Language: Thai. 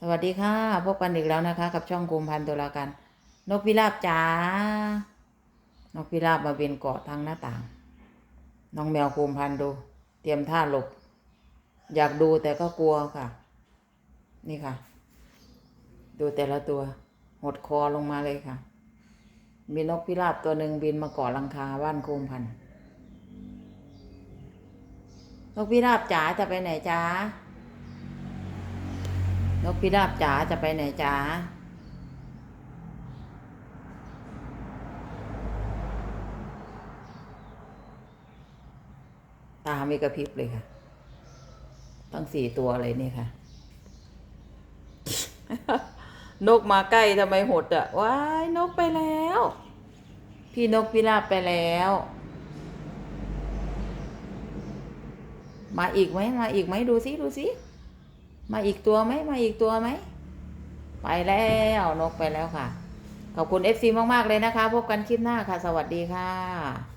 สวัสดีค่ะ พบกันอีกแล้วนะคะ กับช่องกุมพันตัวละกันนกพิราบจ๋านกพิราบมาบินเกาะทางหน้าต่าง น้องแมวกุมพันดู เตรียมท่าหลบ อยากดูแต่ก็กลัวค่ะ นี่ค่ะ ดูแต่ละตัว หดคอลงมาเลยค่ะ มีนกพิราบตัวหนึ่งบินมาเกาะลังคาบ้านกุมพันนกพิราบจ๋าจะไปไหนจ๋า นกพิราบจ๋าจะไปไหนจ๋าตาไม่กระพริบเลยค่ะ ตั้งสี่ตัวเลยนี่ค่ะ นกมาใกล้ทำไมหดอะ ว้าย นกไปแล้ว พี่นกพิราบไปแล้ว มาอีกไหมมาอีกไหมดูสิดูสิ มาอีกตัวไหมมาอีกตัวไหม ไปแล้วนกไปแล้วค่ะ ขอบคุณ FC มาก ๆ เลยนะคะ พบกันคลิปหน้าค่ะ สวัสดีค่ะ